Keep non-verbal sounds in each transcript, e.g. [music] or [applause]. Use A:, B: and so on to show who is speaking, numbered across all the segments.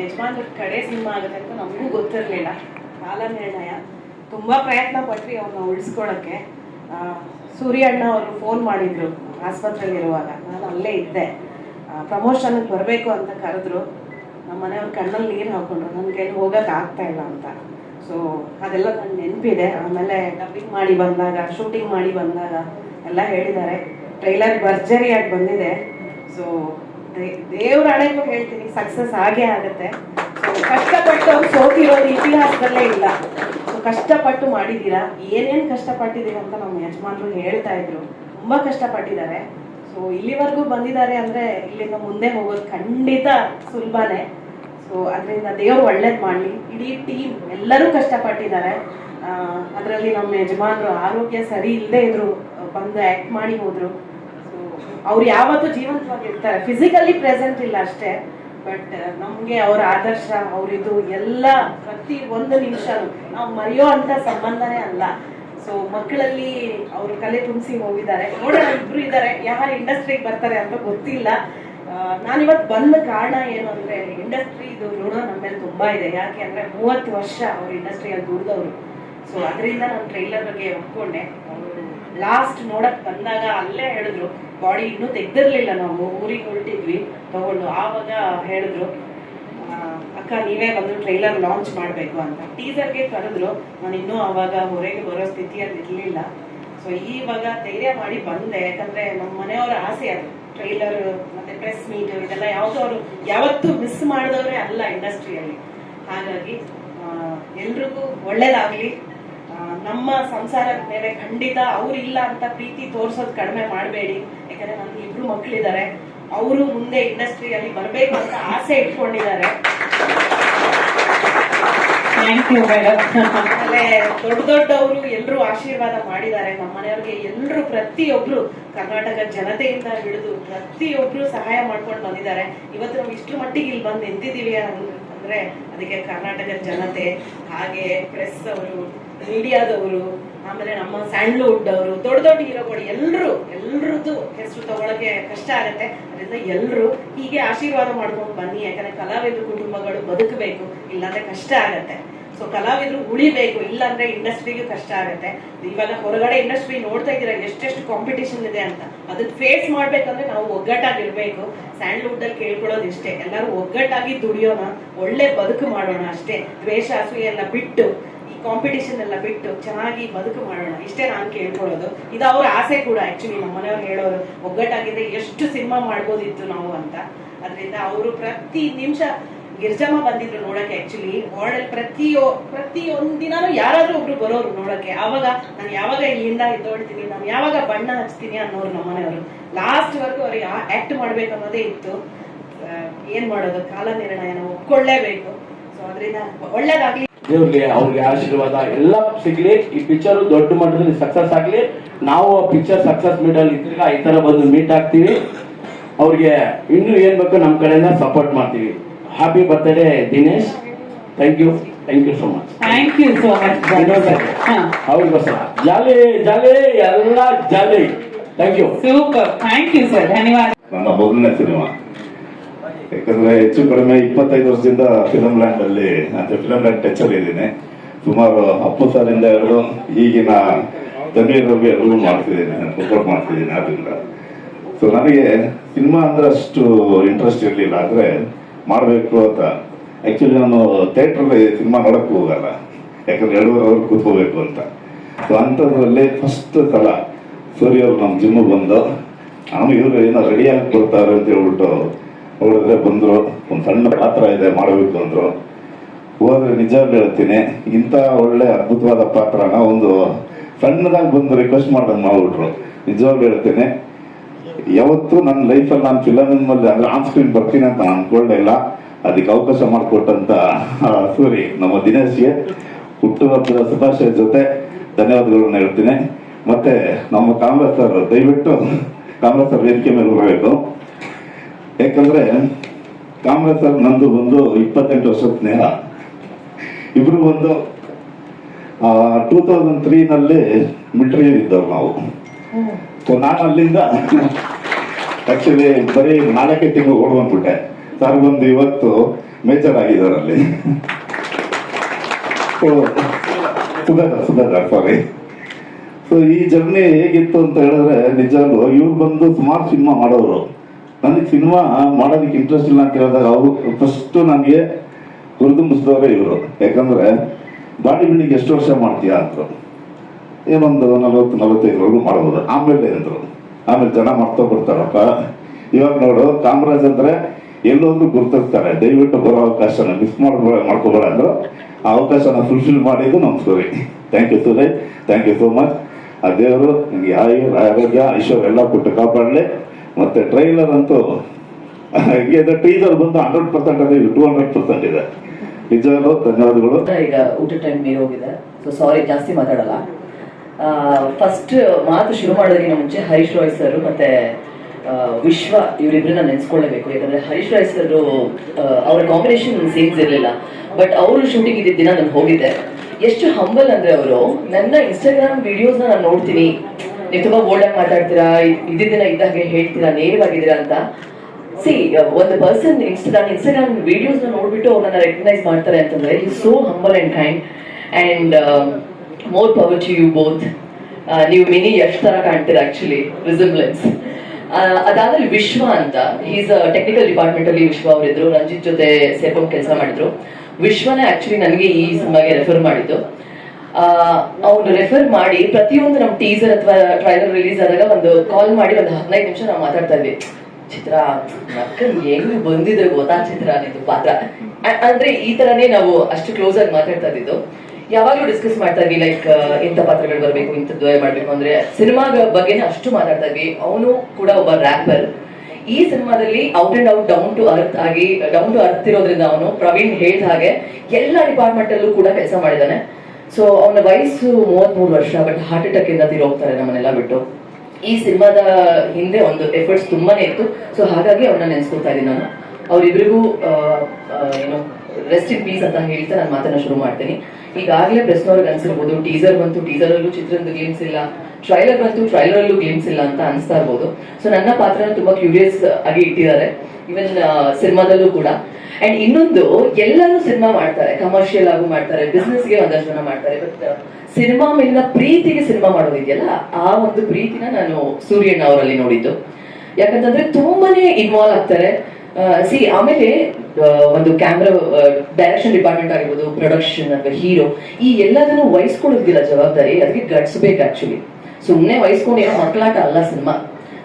A: ಯಜಮಾನ್ರ ಕಡೆ ಸಿನಿಮಾ ಆಗುತ್ತೆ ಅಂತ ನಮಗೂ ಗೊತ್ತಿರಲಿಲ್ಲ. ಕಾಲ ನಿರ್ಣಯ ತುಂಬ ಪ್ರಯತ್ನ ಪಟ್ವಿ ಅವನ್ನ ಉಳಿಸ್ಕೊಳಕ್ಕೆ. ಸೂರ್ಯ ಅಣ್ಣ ಅವರು ಫೋನ್ ಮಾಡಿದ್ರು ಆಸ್ಪತ್ರೆಯಲ್ಲಿರುವಾಗ. ನಾನು ಅಲ್ಲೇ ಇದ್ದೆ. ಪ್ರಮೋಷನ್ಗೆ ಬರಬೇಕು ಅಂತ ಕರೆದ್ರು. ನಮ್ಮ ಮನೆಯವ್ರ ಕಣ್ಣಲ್ಲಿ ನೀರು ಹಾಕೊಂಡ್ರು. ನನಗೆ ಕೈಲಿ ಹೋಗಕ್ಕೆ ಆಗ್ತಾ ಇಲ್ಲ ಅಂತ. ಸೊ ಅದೆಲ್ಲ ನನ್ನ ನೆನಪಿದೆ. ಆಮೇಲೆ ಡಬ್ಬಿಂಗ್ ಮಾಡಿ ಬಂದಾಗ ಶೂಟಿಂಗ್ ಮಾಡಿ ಬಂದಾಗ ಎಲ್ಲ ಹೇಳಿದ್ದಾರೆ. ಟ್ರೈಲರ್ ಭರ್ಜರಿಯಾಗಿ ಬಂದಿದೆ. ಸೊ ದೇವ್ರ ಹಣೆಗೂ ಹೇಳ್ತೀನಿ ಸಕ್ಸಸ್ ಆಗೇ ಆಗುತ್ತೆ. ಕಷ್ಟಪಟ್ಟು ಅವ್ರು ಸೋತಿರೋದು ಇತಿಹಾಸದಲ್ಲೇ ಇಲ್ಲ. ಸೊ ಕಷ್ಟಪಟ್ಟು ಮಾಡಿದ್ದೀರಾ ಏನೇನು ಕಷ್ಟಪಟ್ಟಿದ್ದೀರಾ ಅಂತ ನಮ್ಮ ಯಜಮಾನ್ರು ಹೇಳ್ತಾ ಇದ್ರು. ತುಂಬ ಕಷ್ಟಪಟ್ಟಿದ್ದಾರೆ. ಸೊ ಇಲ್ಲಿವರೆಗೂ ಬಂದಿದ್ದಾರೆ ಅಂದರೆ ಇಲ್ಲಿಂದ ಮುಂದೆ ಹೋಗೋದು ಖಂಡಿತ ಸುಲಭನೇ. ಸೊ ಅದರಿಂದ ದೇವ್ರು ಒಳ್ಳೇದು ಮಾಡಲಿ. ಇಡೀ ಟೀಮ್ ಎಲ್ಲರೂ ಕಷ್ಟಪಟ್ಟಿದ್ದಾರೆ. ಅದರಲ್ಲಿ ನಮ್ಮ ಯಜಮಾನರು ಆರೋಗ್ಯ ಸರಿ ಇಲ್ಲದೆ ಇದ್ರು. ಬಂದು ಆ್ಯಕ್ಟ್ ಮಾಡಿ ಹೋದ್ರು. ಅವ್ರು ಯಾವತ್ತೂ ಜೀವಂತವಾಗಿರ್ತಾರೆ ಫಿಸಿಕಲಿ ಪ್ರೆಸೆಂಟ್ ಇಲ್ಲ ಅಷ್ಟೇ ಬಟ್ ನಮಗೆ ಅವ್ರ ಆದರ್ಶ, ಅವರಿದು ಎಲ್ಲ ಪ್ರತಿ ಒಂದು ನಿಮಿಷ ನಾವು ಮರೆಯೋ ಅಂತ ಸಂಬಂಧನೇ ಅಲ್ಲ. ಸೊ ಮಕ್ಕಳಲ್ಲಿ ಅವರು ಕಲೆ ತುಂಬಿಸಿ ಹೋಗಿದ್ದಾರೆ. ನೋಡೋಣ, ಇಬ್ರು ಇದ್ದಾರೆ ಯಾರು ಇಂಡಸ್ಟ್ರಿಗೆ ಬರ್ತಾರೆ ಅಂತ ಗೊತ್ತಿಲ್ಲ. ನಾನಿವತ್ತು ಬಂದ ಕಾರಣ ಏನು ಅಂದ್ರೆ ಇಂಡಸ್ಟ್ರಿ ಇದು ಋಣ ನಮ್ಮ ಮೇಲೆ ತುಂಬಾ ಇದೆ. ಯಾಕೆ ಅಂದ್ರೆ ಮೂವತ್ತು ವರ್ಷ ಅವ್ರ ಇಂಡಸ್ಟ್ರಿಯಲ್ಲಿ ದುಡ್ದವ್ರು. ಸೊ ಅದರಿಂದ ನಾನು ಟ್ರೈಲರ್ ಬಗ್ಗೆ ಒಪ್ಕೊಂಡೆ. ಲಾಸ್ಟ್ ನೋಡಕ್ ಬಂದಾಗ ಅಲ್ಲೇ ಹೇಳಿದ್ರು ಬಾಡಿ ಇನ್ನೂ ತೆಗ್ದಿರ್ಲಿಲ್ಲ ನಾವು, ಊರಿಗೆ ಹೊರಟಿದ್ವಿ. ತಗೊಂಡು ಆವಾಗ ಹೇಳಿದ್ರು ಅಕ್ಕ ನೀವೇ ಬಂದು ಟ್ರೈಲರ್ ಲಾಂಚ್ ಮಾಡಬೇಕು ಅಂತ. ಟೀಸರ್ಗೆ ಕರೆದ್ರು, ನಾನು ಇನ್ನೂ ಅವಾಗ ಹೊರಗೆ ಬರೋ ಸ್ಥಿತಿಯಲ್ಲಿ ಇರಲಿಲ್ಲ. ಸೊ ಇವಾಗ ಧೈರ್ಯ ಮಾಡಿ ಬಂದೆ, ಯಾಕಂದ್ರೆ ನಮ್ಮ ಮನೆಯವರ ಆಸೆ ಅದು. ಟ್ರೈಲರ್ ಮತ್ತೆ ಪ್ರೆಸ್ ಮೀಟ್ ಇದೆಲ್ಲ ಯಾವುದು ಅವರು ಯಾವತ್ತೂ ಮಿಸ್ ಮಾಡಿದವರೇ ಅಲ್ಲ ಇಂಡಸ್ಟ್ರಿಯಲ್ಲಿ ಹಾಗಾಗಿ ಎಲ್ರಿಗೂ ಒಳ್ಳೇದಾಗ್ಲಿ. ನಮ್ಮ ಸಂಸಾರದ ಮೇಲೆ ಖಂಡಿತ ಅವ್ರು ಇಲ್ಲ ಅಂತ ಪ್ರೀತಿ ತೋರ್ಸೋದು ಕಡಿಮೆ ಮಾಡಬೇಡಿ. ಯಾಕಂದ್ರೆ ನನ್ಗೆ ಇಬ್ರು ಮಕ್ಕಳಿದ್ದಾರೆ ಅವರು ಮುಂದೆ ಇಂಡಸ್ಟ್ರಿಯಲ್ಲಿ ಬರಬೇಕು ಅಂತ ಆಸೆ ಇಟ್ಕೊಂಡಿದ್ದಾರೆ. ದೊಡ್ಡ ದೊಡ್ಡವರು ಎಲ್ಲರೂ ಆಶೀರ್ವಾದ ಮಾಡಿದ್ದಾರೆ. ನಮ್ಮ ಮನೆಯವ್ರಿಗೆ ಎಲ್ಲರೂ ಪ್ರತಿಯೊಬ್ರು ಕರ್ನಾಟಕ ಜನತೆಯಿಂದ ಹಿಡಿದು ಪ್ರತಿಯೊಬ್ರು ಸಹಾಯ ಮಾಡ್ಕೊಂಡು ಬಂದಿದ್ದಾರೆ. ಇವತ್ತು ನಾವು ಇಷ್ಟು ಮಟ್ಟಿಗೆ ಇಲ್ಲಿ ಬಂದು ನಿಂತಿದ್ದೀವಿ ಅಂದ್ರೆ ಅದಕ್ಕೆ ಕರ್ನಾಟಕದ ಜನತೆ ಹಾಗೆ ಪ್ರೆಸ್ ಅವರು ಮೀಡಿಯಾದವರು ಆಮೇಲೆ ನಮ್ಮ ಸ್ಯಾಂಡ್ಲ್ವುಡ್ ಅವರು ದೊಡ್ಡ ದೊಡ್ಡ ಹೀರೋಗಳು ಎಲ್ಲರೂ ಎಲ್ರದ್ದು ಹೆಸರು ತಗೊಳಕ್ಕೆ ಕಷ್ಟ ಆಗುತ್ತೆ. ಅದರಿಂದ ಎಲ್ಲರೂ ಹೀಗೆ ಆಶೀರ್ವಾದ ಮಾಡ್ಕೊಂಡು ಬನ್ನಿ. ಯಾಕಂದ್ರೆ ಕಲಾವಿದ್ರ ಕುಟುಂಬಗಳು ಬದುಕಬೇಕು, ಇಲ್ಲಾಂದ್ರೆ ಕಷ್ಟ ಆಗತ್ತೆ. ಸೊ ಕಲಾವಿದ್ರು ಉಳಿಬೇಕು, ಇಲ್ಲಾಂದ್ರೆ ಇಂಡಸ್ಟ್ರಿಗೂ ಕಷ್ಟ ಆಗುತ್ತೆ. ಇವಾಗ ಹೊರಗಡೆ ಇಂಡಸ್ಟ್ರಿ ನೋಡ್ತಾ ಇದ್ದೀರಾ, ಎಷ್ಟೆಷ್ಟು ಕಾಂಪಿಟೇಷನ್ ಇದೆ ಅಂತ. ಅದನ್ನ ಫೇಸ್ ಮಾಡ್ಬೇಕಂದ್ರೆ ನಾವು ಒಗ್ಗಟ್ಟಾಗಿರ್ಬೇಕು. ಸ್ಯಾಂಡ್ಲ್ವುಡ್ ಅಲ್ಲಿ ಕೇಳ್ಕೊಳ್ಳೋದು ಇಷ್ಟೇ. ಎಲ್ಲರೂ ಒಗ್ಗಟ್ಟಾಗಿ ದುಡಿಯೋಣ, ಒಳ್ಳೆ ಬದುಕು ಮಾಡೋಣ ಅಷ್ಟೇ. ದ್ವೇಷ ಎಲ್ಲ ಬಿಟ್ಟು ಕಾಂಪಿಟೇಷನ್ ಎಲ್ಲ ಬಿಟ್ಟು ಚೆನ್ನಾಗಿ ಬದುಕು ಮಾಡೋಣ. ಇಷ್ಟೇ ನಾನು ಕೇಳ್ಕೊಳ್ಳೋದು. ಇದು ಅವ್ರ ಆಸೆ ಕೂಡ ಆಕ್ಚುಲಿ ನಮ್ಮ ಮನೆಯವ್ರು ಹೇಳೋರು, ಒಗ್ಗಟ್ಟಾಗಿದ್ರೆ ಎಷ್ಟು ಸಿನಿಮಾ ಮಾಡ್ಬೋದಿತ್ತು ನಾವು ಅಂತ. ಅದರಿಂದ ಅವರು ಪ್ರತಿ ನಿಮಿಷ ಗಿರ್ಜಮ್ಮ ಬಂದಿದ್ರು ನೋಡಕ್ಕೆ ಆಕ್ಚುಲಿ ವಾರ್ಡಲ್ಲಿ ಪ್ರತಿ ಪ್ರತಿ ದಿನಾನೂ ಯಾರಾದ್ರೂ ಒಬ್ರು ಬರೋರು ನೋಡಕ್ಕೆ. ಆವಾಗ ನಾನು ಯಾವಾಗ ಇಲ್ಲಿಂದ ಎದ್ದೋಳ್ತೀನಿ ನಾನು ಯಾವಾಗ ಬಣ್ಣ ಹಚ್ತೀನಿ ಅನ್ನೋರು ನಮ್ಮ ಮನೆಯವರು. ಲಾಸ್ಟ್ ವರ್ಗು ಅವ್ರಿಗೆ ಆಕ್ಟ್ ಮಾಡ್ಬೇಕು ಅನ್ನೋದೇ ಇತ್ತು. ಏನ್ ಮಾಡೋದು? ಕಾಲ ನಿರ್ಣಯನ ಒಪ್ಕೊಳ್ಳೇಬೇಕು. ಸೊ ಅದರಿಂದ ಒಳ್ಳೇದಾಗ್ಲಿ.
B: ದೇವ್ರಿಗೆ ಅವ್ರಿಗೆ ಆಶೀರ್ವಾದ ಎಲ್ಲ ಸಿಗ್ಲಿ. ಈ ಪಿಕ್ಚರ್ ದೊಡ್ಡ ಮಟ್ಟದಲ್ಲಿ ಸಕ್ಸಸ್ ಆಗಲಿ. ನಾವು ಪಿಕ್ಚರ್ ಸಕ್ಸಸ್ ಮೀಟ್ ಅಲ್ಲಿ ಇದ್ರಿಗ ಈ ಥರ ಬಂದು ಮೀಟ್ ಆಗ್ತೀವಿ. ಅವ್ರಿಗೆ ಇನ್ನೂ ಏನ್ ಬೇಕು ನಮ್ಮ ಕಡೆಯಿಂದ ಸಪೋರ್ಟ್ ಮಾಡ್ತೀವಿ. Happy birthday Dinesh. Thank you thank you so much
C: thank you so much ಹಾ.
B: ಅವ್ರಿಗೋಸ್ಕರ ಜಾಲಿ ಜಾಲಿ ಎಲ್ಲ jolly. Thank you
C: super thank you sir ಧನ್ಯವಾದ.
D: ನನ್ನ ಮೊದಲನೇ ಸಿನಿಮಾ. ಯಾಕಂದ್ರೆ ಹೆಚ್ಚು ಕಡಿಮೆ ಇಪ್ಪತ್ತೈದು ವರ್ಷದಿಂದ ಫಿಲಂ ಲ್ಯಾಂಡ್ ಅಲ್ಲಿ, ಅಂದ್ರೆ ಫಿಲಮ್ ಲ್ಯಾಂಡ್ ಟಚ್ ಅಲ್ಲಿ ಇದ್ದೀನಿ. ಸುಮಾರು ಹತ್ತು ಸಾಲಿಂದ ಎರಡು ಈಗಿನ ತನ್ವೀರ್ ರವಿ ಎಲ್ಲರೂ ಮಾಡ್ತಿದ್ದೀನಿ ಸಪೋರ್ಟ್ ಮಾಡ್ತಿದ್ದೀನಿ ಆದ್ರಿಂದ. ಸೊ ನನಗೆ ಸಿನಿಮಾ ಅಂದ್ರೆ ಅಷ್ಟು ಇಂಟ್ರೆಸ್ಟ್ ಇರಲಿಲ್ಲ, ಆದ್ರೆ ಮಾಡಬೇಕು ಅಂತ. ಆಕ್ಚುಲಿ ನಾನು ಥಿಯೇಟ್ರಲ್ಲಿ ಸಿನಿಮಾ ನೋಡಕ್ ಹೋಗಲ್ಲ. ಯಾಕಂದ್ರೆ ಎರಡೂವರೆ ಅವ್ರು ಕೂತ್ಕೋಬೇಕು ಅಂತ. ಸೊ ಅಂಥದ್ರಲ್ಲಿ ಫಸ್ಟ್ ಸಲ ಸೂರ್ಯ ಅವ್ರು ನಮ್ಮ ಜಿಮ್ಮಿಗೆ ಬಂದು ಆಮೇಲೆ ಇವರು ಏನೋ ರೆಡಿಯಾಗಿ ಕೊಡ್ತಾರೆ ಅಂತ ಹೇಳ್ಬಿಟ್ಟು ನೋಡಿದ್ರೆ ಬಂದ್ರು, ಒಂದು ಸಣ್ಣ ಪಾತ್ರ ಇದೆ ಮಾಡಬೇಕು ಅಂದ್ರು. ಹೋದ್ರೆ ನಿಜ ಹೇಳ್ತೀನಿ, ಇಂಥ ಒಳ್ಳೆ ಅದ್ಭುತವಾದ ಪಾತ್ರನ ಒಂದು ಸಣ್ಣದಾಗಿ ಬಂದು ರಿಕ್ವೆಸ್ಟ್ ಮಾಡೋದು ಮಾಡ್ಬಿಟ್ರು. ನಿಜವಾಗ್ಲೂ ಹೇಳ್ತೀನಿ, ಯಾವತ್ತೂ ನನ್ನ ಲೈಫಲ್ಲಿ ನಾನು ಫಿಲಮ್ ಮೇಲೆ ಅಂದ್ರೆ ಆನ್ ಸ್ಕ್ರೀನ್ ಬರ್ತೀನಿ ಅಂತ ನಾನು ಅನ್ಕೊಳ್ಳೇ ಇಲ್ಲ. ಅದಕ್ಕೆ ಅವಕಾಶ ಮಾಡಿಕೊಟ್ಟಂತ [laughs] ಸೂರಿ, ನಮ್ಮ ದಿನೇಶ್ಗೆ ಹುಟ್ಟುಹಬ್ಬದ ಶುಭಾಶಯ ಜೊತೆ ಧನ್ಯವಾದಗಳನ್ನ ಹೇಳ್ತೀನಿ. ಮತ್ತೆ ನಮ್ಮ ಕಾಂಗ್ರೆಸ್ ಸರ್, ದಯವಿಟ್ಟು ಕಾಂಗ್ರೆಸ್ ಸರ್ ವೇದಿಕೆ ಮೇಲೆ ಬರಬೇಕು. ಯಾಕಂದ್ರೆ ಕಾಂಗ್ರೆಸ್ ಅಲ್ಲಿ ನಂದು ಒಂದು ಇಪ್ಪತ್ತೆಂಟು ವರ್ಷದ ನೇರ ಇಬ್ರು ಒಂದು ಟೂ ತೌಸಂಡ್ ತ್ರೀನಲ್ಲಿ ಮಿಲಿಟರಿ ಇದ್ದವ್ರು ನಾವು. ಸೊ ನಾನು ಅಲ್ಲಿಂದ ಆಕ್ಚುಲಿ ಬರೀ ನಾಲ್ಕೇ ತಿಂಗಳು ಓಡ್ ಬಂದ್ಬಿಟ್ಟೆ. ಸರ್ ಬಂದು ಇವತ್ತು ಮೇಜರ್ ಆಗಿದ್ದಾರೆ ಅಲ್ಲಿ. So Sudhakar Sudhakar sorry so ಈ ಜರ್ನಿ ಹೇಗಿತ್ತು ಅಂತ ಹೇಳಿದ್ರೆ ನಿಜವಾಗ್ಲು ಇವ್ರು ಬಂದು ಸುಮಾರು ಸಿನಿಮಾ ಮಾಡೋರು. ನನಗೆ ಸಿನಿಮಾ ಮಾಡೋದಕ್ಕೆ ಇಂಟ್ರೆಸ್ಟ್ ಇಲ್ಲ ಅಂತ ಹೇಳಿದಾಗ ಅವರು ಫಸ್ಟ್ ನನಗೆ ಹುರಿದುಂಬಿಸಿದವರೇ ಇವರು. ಯಾಕಂದ್ರೆ ಬಾಡಿ ಬಿಲ್ಡಿಂಗ್ ಎಷ್ಟು ವರ್ಷ ಮಾಡ್ತೀಯಾ ಅಂದರು ಏನೊಂದು ನಲವತ್ತು, ನಲವತ್ತೈದರವರೆಗೂ ಮಾಡ್ಬೋದು. ಆಮೇಲೆ ಅಂದರು. ಆಮೇಲೆ ಜನ ಮಾಡ್ತಾ ಬರ್ತಾರಪ್ಪ ಇವಾಗ ನೋಡು, ಕಾಮರಾಜ್ ಅಂದ್ರೆ ಎಲ್ಲೊಂದು ಗುರ್ತಿರ್ತಾರೆ. ದಯವಿಟ್ಟು ಬರೋ ಅವಕಾಶನ ಮಿಸ್ ಮಾಡ್ಬೇಡ ಮಾಡ್ಕೋಬೇಡ ಅಂದರು. ಆ ಅವಕಾಶನ ಫುಲ್ಫಿಲ್ ಮಾಡಿದ್ದು ನಮ್ಮ Suri thank you Suri thank you so much ಆ ದೇವರು, ನಿಮಗೆ ಆಯು, ಆರೋಗ್ಯ, ಐಶ್ವರ್ಯ ಎಲ್ಲ ಕೊಟ್ಟು ಕಾಪಾಡಲಿ. ಮತ್ತೆ ಟ್ರೈಲರ್ ಅಂತೂ ಟೀಸರ್ ಬಂದು ಹಂಡ್ರೆಡ್ ಪರ್ಸೆಂಟ್ ಅದೇ ಟೂ ಹಂಡ್ರೆಡ್ ಪರ್ಸೆಂಟ್ ಇದೆ. ನಿಜವಾಗ್ಲೂ ಧನ್ಯವಾದಗಳು.
E: ಈಗ ಊಟ ಟೈಮ್ ಮೀರಿ ಹೋಗಿದೆ. ಸೊ ಸಾರಿ ಜಾಸ್ತಿ ಮಾತಾಡಲ್ಲ. ಫಸ್ಟ್ ಮಾತು ಶುರು ಮಾಡೋದಕ್ಕಿಂತ ಮುಂಚೆ ಹರೀಶ್ ರಾಯ್ ಸರ್ ಮತ್ತೆ ವಿಶ್ವ ಇವರಿಬ್ಬರನ್ನ ನೆನೆಸ್ಕೊಳ್ಳೇಬೇಕು. ಯಾಕಂದ್ರೆ ಹರೀಶ್ ರಾಯ್ ಸರ್ ಅವರ ಕಾಂಬಿನೇಷನ್ ಸೀನ್ಸ್ ಇರಲಿಲ್ಲ. ಬಟ್ ಅವರು ಶೂಟಿಂಗ್ ಇದ್ದ ದಿನ ನಾನು ಹೋಗಿದ್ದೆ. ಎಷ್ಟು ಹಂಬಲ್ ಅಂದ್ರೆ ಅವರು, ನನ್ನ ಇನ್ಸ್ಟಾಗ್ರಾಮ್ ವಿಡಿಯೋಸ್ನ ನಾನು ನೋಡ್ತೀನಿ. ನೀವು ತುಂಬಾ ಬೋಲ್ಡ್ ಆಗಿ ಮಾತಾಡ್ತೀರಾ? ಇದ್ದ ಹಾಗೆ ಹೇಳ್ತೀರಾ? ನೇರವಾಗಿದ್ದೀರಾ ಅಂತ? ಸಿ ಒಂದು ಪರ್ಸನ್ ಇನ್ಸ್ಟಾಗ್ರಾಮ್ ಇನ್ಸ್ಟಾಗ್ರಾಮ್ ವಿಡಿಯೋಸ್ ನೋಡ್ಬಿಟ್ಟು ಅವ್ರನ್ನ ರೆಕಗ್ನೈಸ್ ಮಾಡ್ತಾರೆ ಅಂತಂದ್ರೆ ಈ so humble and kind and more power to you both ನೀವು ಮಿನಿ ಯಶ್ ತರ ಕಾಣ್ತೀರಾ ಆಕ್ಚುಲಿ ರಿಸಂಬ್ಲೆನ್ಸ್ ಅದಾದ್ಮೇಲೆ ವಿಶ್ವ ಅಂತ. ಈಸ್ ಟೆಕ್ನಿಕಲ್ ಡಿಪಾರ್ಟ್ಮೆಂಟ್ ಅಲ್ಲಿ ವಿಶ್ವ ಅವರಿದ್ರು. ರಂಜಿತ್ ಜೊತೆ ಸೇರ್ಕೊಂಡು ಕೆಲಸ ಮಾಡಿದ್ರು. ವಿಶ್ವನೇ ಆಕ್ಚುಲಿ ನನಗೆ ಈ ಸಿನಿಮಾಗೆ ರೆಫರ್ ಮಾಡಿದ್ದು. ಅವನು ರೆಫರ್ ಮಾಡಿ ಪ್ರತಿಯೊಂದು ನಮ್ಮ ಟೀಸರ್ ಅಥವಾ ಟ್ರೈಲರ್ ರಿಲೀಸ್ ಆದಾಗ ಒಂದು ಕಾಲ್ ಮಾಡಿ ಒಂದು ಹದಿನೈದು ನಿಮಿಷ ನಾವು ಮಾತಾಡ್ತಾ ಇದ್ವಿ. ಚಿತ್ರ, ನಕ್ಕನ್ ಹೆಂಗ್ ಬಂದಿದೆ ಗೊತ್ತಾ ಚಿತ್ರ ನಿಂದು ಪಾತ್ರ? ಅಂದ್ರೆ ಈ ತರನೇ ನಾವು ಅಷ್ಟು ಕ್ಲೋಸ್ ಆಗಿ ಮಾತಾಡ್ತಾ ಇದ್ದಿದ್ದು. ಯಾವಾಗ್ಲೂ ಡಿಸ್ಕಸ್ ಮಾಡ್ತಾ ಇದ್ವಿ ಲೈಕ್ ಇಂಥ ಪಾತ್ರಗಳು ಬರಬೇಕು ಇಂಥದ್ದು ಮಾಡ್ಬೇಕು ಅಂದ್ರೆ ಸಿನಿಮಾ ಬಗ್ಗೆನೇ ಅಷ್ಟು ಮಾತಾಡ್ತಾ ಇದ್ವಿ. ಅವನು ಕೂಡ ಒಬ್ಬ ರ್ಯಾಪರ್ ಈ ಸಿನಿಮಾದಲ್ಲಿ out and out down to earth ಆಗಿ ಡೌನ್ ಟು ಅರ್ತ್ ಇರೋದ್ರಿಂದ ಅವನು ಪ್ರವೀಣ್ ಹೇಳಿದ ಹಾಗೆ ಎಲ್ಲ ಡಿಪಾರ್ಟ್ಮೆಂಟ್ ಅಲ್ಲೂ ಕೂಡ ಕೆಲಸ ಮಾಡಿದ್ದಾನೆ ಸೊ ಅವನ ವಯಸ್ಸು ಮೂವತ್ಮೂರು ವರ್ಷ ಬಟ್ ಹಾರ್ಟ್ ಅಟ್ಯಾಕ್ ಇಂದ ತೀರೋಗ್ತಾರೆ ನಮ್ಮನ್ನೆಲ್ಲ ಬಿಟ್ಟು. ಈ ಸಿನಿಮಾದ ಹಿಂದೆ ಒಂದು ಎಫರ್ಟ್ಸ್ ತುಂಬಾನೇ ಇತ್ತು. ಸೊ ಹಾಗಾಗಿ ಅವನ್ನ ನೆನೆಸ್ಕೊಳ್ತಾ ಇದ್ದೀನಿ ನಾನು. ಅವರಿಬ್ಬರಿಗೂ ಏನು ರೆಸ್ಟ್ ಇನ್ ಪೀಸ್ ಅಂತ ಹೇಳ್ತಾ ನಾನು ಮಾತನ್ನ ಶುರು ಮಾಡ್ತೀನಿ. ಈಗಾಗಲೇ ಪ್ರೆಸ್ನವ್ರಿಗೆ ಅನ್ಸಿರ್ಬೋದು ಟೀಸರ್ ಬಂತು ಟೀಸರ್ ಅಲ್ಲೂ ಚಿತ್ರದ ಗ್ಲಿಮ್ಸ್ ಇಲ್ಲ ಟ್ರೈಲರ್ ಬಂತು ಟ್ರೈಲರ್ ಅಲ್ಲೂ ಗ್ಲಿಮ್ಸ್ ಇಲ್ಲ ಅಂತ ಅನಿಸ್ತಾ ಇರ್ಬೋದು. ಸೊ ನನ್ನ ಪಾತ್ರನ ತುಂಬಾ ಕ್ಯೂರಿಯಸ್ ಆಗಿ ಇಟ್ಟಿದ್ದಾರೆ. ಇವನ್ ಸಿನಿಮಾದಲ್ಲೂ ಕೂಡ. ಅಂಡ್ ಇನ್ನೊಂದು, ಎಲ್ಲರೂ ಸಿನಿಮಾ ಮಾಡ್ತಾರೆ ಕಮರ್ಷಿಯಲ್ ಆಗು ಮಾಡ್ತಾರೆ ಬಿಸ್ನೆಸ್ಗೆ ಒಂದಷ್ಟು ಜನ ಮಾಡ್ತಾರೆ. ಬಟ್ ಸಿನಿಮಾ ಮೇಲಿನ ಪ್ರೀತಿಗೆ ಸಿನಿಮಾ ಮಾಡೋದಿದೆಯಲ್ಲ, ಆ ಒಂದು ಪ್ರೀತಿನ ನಾನು ಸೂರ್ಯಣ್ಣ ಅವರಲ್ಲಿ ನೋಡಿದ್ದು. ಯಾಕಂತಂದ್ರೆ ತುಂಬಾನೇ ಇನ್ವಾಲ್ವ್ ಆಗ್ತಾರೆ. ಸಿ ಆಮೇಲೆ ಒಂದು ಕ್ಯಾಮ್ರಾ ಡೈರೆಕ್ಷನ್ ಡಿಪಾರ್ಟ್ಮೆಂಟ್ ಆಗಿರ್ಬೋದು ಪ್ರೊಡಕ್ಷನ್ ಅಥವಾ ಹೀರೋ ಈ ಎಲ್ಲದನ್ನು ವಹಿಸ್ಕೊಳ್ಳೋದಿಲ್ಲ ಜವಾಬ್ದಾರಿ, ಅದಕ್ಕೆ ಗಡ್ಸ್ಬೇಕು ಆಕ್ಚುಲಿ ಸುಮ್ಮನೆ ವಹಿಸ್ಕೊಂಡು ಏನೋ ಮಕ್ಕಳಾಟ ಅಲ್ಲ ಸಿನಿಮಾ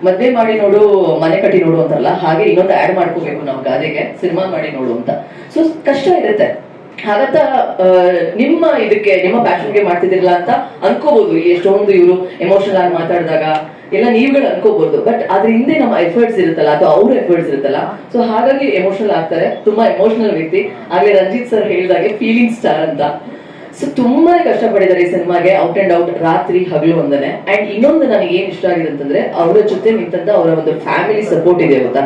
E: ಮದ್ವೆ ಮಾಡಿ ನೋಡು, ಮನೆ ಕಟ್ಟಿ ನೋಡು ಅಂತಲ್ಲ ಹಾಗೆ ಇನ್ನೊಂದು ಆಡ್ ಮಾಡ್ಕೋಬೇಕು ನಾವು ಗಾದೆಗೆ, ಸಿನಿಮಾ ಮಾಡಿ ನೋಡು ಅಂತ. ಸೊ ಕಷ್ಟ ಇರುತ್ತೆ. ಹಾಗಂತ ನಿಮ್ಮ ಇದಕ್ಕೆ, ನಿಮ್ಮ ಪ್ಯಾಷನ್ಗೆ ಮಾಡ್ತಿದ್ದಿರಲ್ಲ ಅಂತ ಅನ್ಕೋಬಹುದು ಇಲ್ಲಿ ಎಷ್ಟೊಂದು ಇವರು ಎಮೋಷನಲ್ ಆಗಿ ಮಾತಾಡಿದಾಗ, ಎಲ್ಲ ನೀವುಗಳು ಅನ್ಕೋಬಹುದು ಬಟ್ ಅದ್ರ ಹಿಂದೆ ನಮ್ಮ ಎಫರ್ಟ್ಸ್ ಇರುತ್ತಲ್ಲ, ಅಥವಾ ಅವ್ರ ಎಫರ್ಟ್ಸ್ ಇರುತ್ತಲ್ಲ. ಸೊ ಹಾಗಾಗಿ ಎಮೋಷನಲ್ ಆಗ್ತಾರೆ. ತುಂಬಾ ಎಮೋಷನಲ್ ವ್ಯಕ್ತಿ. ಆಗ್ಲೇ ರಂಜಿತ್ ಸರ್ ಹೇಳಿದಾಗೆ ಫೀಲಿಂಗ್ ಸ್ಟಾರ್ ಅಂತ. ಸೊ ತುಂಬಾನೇ ಕಷ್ಟಪಟ್ಟಿದ್ದಾರೆ ಈ ಸಿನಿಮಾಗೆ. ಔಟ್ ಅಂಡ್ ಔಟ್ ರಾತ್ರಿ ಹಗಲು ಒಂದನೆ ಅಂಡ್ ಇನ್ನೊಂದು ನನಗೆ ಏನ್ ಇಷ್ಟ ಆಗಿದೆ ಅಂತಂದ್ರೆ, ಅವರ ಜೊತೆ ನಿಂತಂತ ಅವರ ಒಂದು ಫ್ಯಾಮಿಲಿ ಸಪೋರ್ಟ್ ಇದೆ ಗೊತ್ತಾ?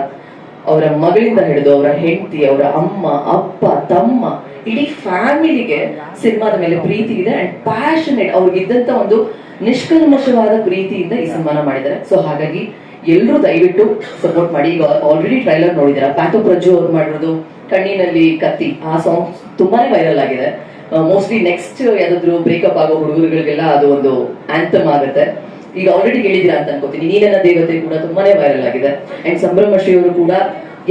E: ಅವರ ಮಗಳಿಂದ ಹಿಡಿದು ಅವರ ಹೆಂಡತಿ, ಅವರ ಅಮ್ಮ, ಅಪ್ಪ, ತಮ್ಮ, ಇಡೀ ಫ್ಯಾಮಿಲಿಗೆ ಸಿನಿಮಾದ ಮೇಲೆ ಪ್ರೀತಿ ಇದೆ. ಅಂಡ್ ಪ್ಯಾಷನೇಟ್ ಅವ್ರಿಗಿದ್ದಂತ ಒಂದು ನಿಷ್ಕಲ್ಮಶವಾದ ಪ್ರೀತಿಯಿಂದ ಈ ಸಿನಿಮಾನ ಮಾಡಿದ್ದಾರೆ. ಸೊ ಹಾಗಾಗಿ ಎಲ್ಲರೂ ದಯವಿಟ್ಟು ಸಪೋರ್ಟ್ ಮಾಡಿ. ಈಗ ಆಲ್ರೆಡಿ ಟ್ರೈಲರ್ ನೋಡಿದಾರೆ ಪ್ಯಾಥೋ ಪ್ರಜ್ಜು ಅವ್ರು ಮಾಡಿರೋದು, ಕಣ್ಣಿನಲ್ಲಿ ಕತ್ತಿ. ಆ ಸಾಂಗ್ ತುಂಬಾನೇ ವೈರಲ್ ಆಗಿದೆ. ಮೋಸ್ಟ್ಲಿ ನೆಕ್ಸ್ಟ್ ಯಾವ್ದಾದ್ರು ಬ್ರೇಕಪ್ ಆಗೋ ಹುಡುಗರುಗಳಿಗೆಲ್ಲ ಅದು ಒಂದು ಆಂಥಮ್ ಆಗುತ್ತೆ. ಈಗ ಆಲ್ರೆಡಿ ಹೇಳಿದಿರಾ ಅಂತ ಅನ್ಕೋತೀನಿ. ನೀನನ್ನ ದೇವತೆ ಕೂಡ ತುಂಬಾನೇ ವೈರಲ್ ಆಗಿದೆ. ಅಂಡ್ ಸಂಭ್ರಮ ಶ್ರೀ ಅವರು ಕೂಡ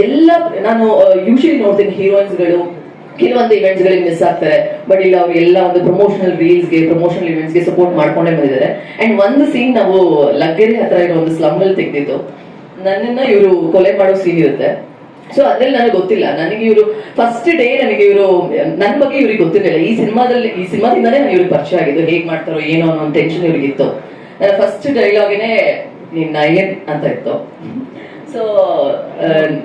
E: ಎಲ್ಲ, ನಾನು ಯೂಶಲಿ ನೋಡ್ತೀನಿ ಹೀರೋಯಿನ್ಸ್ಗಳು. ಕೆಲವೊಂದು ಇವೆಂಟ್ಸ್ ಗಳಿಗೆ ಮಿಸ್ ಆಗ್ತಾರೆ. ಬಟ್ ಇಲ್ಲ, ಅವ್ರು ಎಲ್ಲ ಒಂದು ಪ್ರಮೋಷನಲ್ ರೀಲ್ಸ್ಗೆ ಪ್ರಮೋಷನಲ್ ಇವೆಂಟ್ಸ್ಗೆ ಸಪೋರ್ಟ್ ಮಾಡ್ಕೊಂಡೇ ಬಂದಿದ್ದಾರೆ. ಅಂಡ್ ಒಂದು ಸೀನ್ ನಾವು ಲಗ್ಗೆರೆ ಹತ್ರ ಇರೋ ಒಂದು ಸ್ಲಮ್ ಅಲ್ಲಿ ತೆಗೆದಿದ್ದು. ನನ್ನನ್ನ ಇವರು ಕೊಲೆ ಮಾಡೋ ಸೀನ್ ಇರುತ್ತೆ. ಸೊ ಅದ್ರಲ್ಲಿ ನನಗೆ ಗೊತ್ತಿಲ್ಲ. ನನಗೆ ಇವರು ಫಸ್ಟ್ ಡೇ ನನಗೆ ಇವರು ನನ್ನ ಬಗ್ಗೆ ಇವ್ರಿಗೆ ಗೊತ್ತಿರಲಿಲ್ಲ. ಈ ಸಿನಿಮಾದಲ್ಲಿ, ಈ ಸಿನಿಮಾದಿಂದಾನೇ ನಾನು ಇವ್ರಿಗೆ ಪರಿಚಯ ಆಗಿದ್ದು, ಹೇಗ್ ಮಾಡ್ತಾರೋ, ಏನೋ ಅನ್ನೋ ಟೆನ್ಷನ್ ಇವ್ರಿಗಿತ್ತು ನನ್ನ ಫಸ್ಟ್ ಡೈಲಾಗಿನೇ ನಿನ್ನ ಏನ್ ಅಂತ ಇತ್ತು. ಸೊ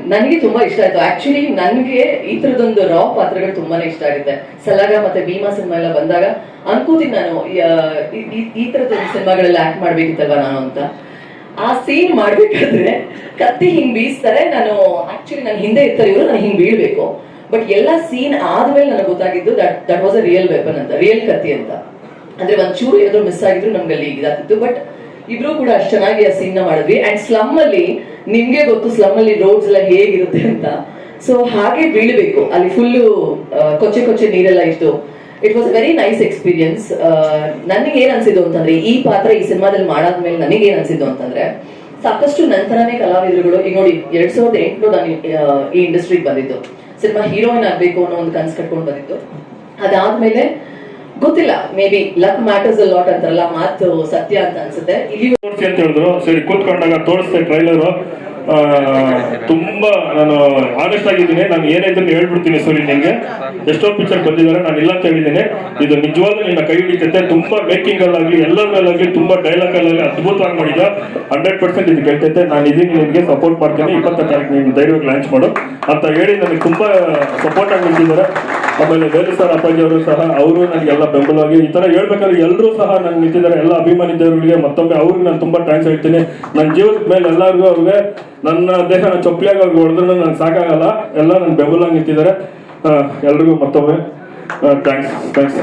E: ನನಗೆ ತುಂಬಾ ಇಷ್ಟ ಆಯ್ತು. ಆಕ್ಚುಲಿ ನನಗೆ ಈ ತರದೊಂದು ರಾ ಪಾತ್ರಗಳು ತುಂಬಾನೇ ಇಷ್ಟ ಆಗುತ್ತೆ. ಸಲಾಗ ಮತ್ತೆ ಭೀಮಾ ಸಿನಿಮಾ ಎಲ್ಲ ಬಂದಾಗ, ಅನ್ಕೋತೀನಿ ನಾನು, ಈ- ತರದ ಸಿನಿಮಾಗಳೆಲ್ಲ ಆಕ್ಟ್ ಮಾಡ್ಬೇಕಿತ್ತಲ್ವಾ ನಾನು ಅಂತ. ಆ ಸೀನ್ ಮಾಡ್ಬೇಕಾದ್ರೆ ಕತ್ತಿ ಹಿಂಗ್ ಬೀಸ್ತಾರೆ, ನಾನು ಆಕ್ಚುಲಿ ನಾನು ಹಿಂದೆ ಇರ್ತಾರೆ, ಇವರು ನಾನು ಹಿಂಗ್ ಬೀಳ್ಬೇಕು. ಬಟ್ ಎಲ್ಲ ಸೀನ್ ಆದ್ಮೇಲೆ ನನಗೆ ಗೊತ್ತಾಗಿದ್ದು that that was a real weapon ಅಂತ ರಿಯಲ್ ಕತ್ತಿ ಅಂತ. ಅಂದ್ರೆ ಒಂಚೂರು ಏನಾದ್ರು ಮಿಸ್ ಆಗಿದ್ರು ನಮ್ಗೆ ಅಲ್ಲಿ ಇದಾಗ್ತಿತ್ತು. ಬಟ್ ಇಬ್ರು ಕೂಡ ಅಷ್ಟು ಚೆನ್ನಾಗಿ ಆ ಸೀನ್ನ ಮಾಡಿದ್ವಿ. ಅಂಡ್ ಸ್ಲಮ್ ಅಲ್ಲಿ ನಿಮ್ಗೆ ಗೊತ್ತು ಸ್ಲಮ್ ಅಲ್ಲಿ ರೋಡ್ಸ್ ಎಲ್ಲ ಹೇಗಿರುತ್ತೆ ಅಂತ. ಸೊ ಹಾಗೆ ಬೀಳ್ಬೇಕು. ಅಲ್ಲಿ ಫುಲ್ಲು ಕೊಚ್ಚೆ ಕೊಚ್ಚೆ ನೀರೆಲ್ಲ ಇತ್ತು it was very nice experience ನನಗೆ ಏನ್ ಅನ್ಸಿದ್ದು ಅಂತಂದ್ರೆ, ಈ ಪಾತ್ರ ಈ ಸಿನಿಮಾದಲ್ಲಿ ಮಾಡಾದ್ಮೇಲೆ ನನಗೆ ಏನ್ ಅನ್ಸಿದ್ದು ಅಂತಂದ್ರೆ, ಸಾಕಷ್ಟು ನಂತರನೇ ಕಲಾವಿದರುಗಳು, ಈಗ ನೋಡಿ, ಎರಡ್ ಸಾವಿರದ ಎಂಟು ನಾನು ಈ ಇಂಡಸ್ಟ್ರಿಗೆ ಬಂದಿದ್ದು. ಸಿನಿಮಾ ಹೀರೋಯಿನ್ ಆಗ್ಬೇಕು ಅನ್ನೋ ಒಂದು ಕನ್ಸು ಕಟ್ಕೊಂಡು ಬಂದಿತ್ತು ಅದಾದ್ಮೇಲೆ ಗೊತ್ತಿಲ್ಲ maybe luck matters lot ಅಂತಾರಲ್ಲ, ಮಾತು ಸತ್ಯ ಅಂತ ಅನ್ಸುತ್ತೆ. ಇಲ್ಲಿ
F: ಅಂತ ಹೇಳಿದ್ರು. ಸರಿ, ಕೂತ್ಕೊಂಡಾಗ ತೋರಿಸ್ದೆ ಟ್ರೈಲರು ತುಂಬಾ ನಾನು ಆನೆಸ್ಟ್ ಆಗಿದ್ದೀನಿ. ನಾನು ಏನೇ ಇದ್ರೆ ಹೇಳ್ಬಿಡ್ತೀನಿ ಸೂರಿ ನಿಂಗೆ. ಎಷ್ಟೋ ಪಿಕ್ಚರ್ ಬಂದಿದ್ದಾರೆ ನಾನು ಇಲ್ಲ ಅಂತ ಹೇಳಿದ್ದೀನಿ. ಇದು ನಿಜವಾಗ್ಲೂ ನಿನ್ನ ಕೈ ಹಿಡಿತೈತೆ. ತುಂಬಾ ಮೇಕಿಂಗ್ ಅಲ್ಲಾಗ್ಲಿ ಎಲ್ಲದರಲ್ಲಾಗ್ಲಿ ತುಂಬಾ ಡೈಲಾಗ್ ಅಲ್ಲಾಗ್ಲಿ ಅದ್ಭುತವಾಗಿ ಮಾಡಿದ. ಹಂಡ್ರೆಡ್ ಪರ್ಸೆಂಟ್ ಇದು ಕೇಳ್ತೈತೆ. ನಾನು ಇದೀನಿ, ನಿಮ್ಗೆ ಸಪೋರ್ಟ್ ಮಾಡ್ತೀನಿ. ಇಪ್ಪತ್ತ ತಾರೀಕು ನೀನು ಧೈರ್ಯವಾಗಿ ಲಾಂಚ್ ಮಾಡು. ಅಂತ ಹೇಳಿ ನನಗೆ ತುಂಬಾ ಸಪೋರ್ಟ್ ಆಗಿ ನಿಂತಿದ್ದಾರೆ ಆಮೇಲೆ ಬೇರೆ ಸರ್ ಅಪ್ಪಾಜಿಯವರು ಸಹ, ಅವರು ನನಗೆಲ್ಲ ಬೆಂಬಲವಾಗಿ, ಈ ತರ ಹೇಳ್ಬೇಕಾದ್ರೆ ಎಲ್ಲರೂ ಸಹ ನನಗೆ ನಿಂತಿದ್ದಾರೆ, ಎಲ್ಲ ಅಭಿಮಾನಿ ದೇವರುಗಳಿಗೆ, ಮತ್ತೊಮ್ಮೆ ಅವ್ರಿಗೆ ನಾನು ತುಂಬಾ ಥ್ಯಾಂಕ್ಸ್ ಹೇಳ್ತೀನಿ. ನನ್ನ ಜೀವದ ಮೇಲೆ ಎಲ್ಲರಿಗೂ ಅವ್ರಿಗೆ, ನನ್ನ ದೇಹ ಚೊಪ್ಲಿಯಾಗಿ ಅವ್ರಿಗೆ ಹೊಡೆದ್ರು ನನ್ಗೆ ಸಾಕಾಗಲ್ಲ, ಎಲ್ಲ ನನ್ನ ಬೆಂಬಲವಾಗಿ ನಿಂತಿದ್ದಾರೆ. ಎಲ್ರಿಗೂ ಮತ್ತೊಮ್ಮೆ ಥ್ಯಾಂಕ್ಸ್ ಥ್ಯಾಂಕ್ಸ್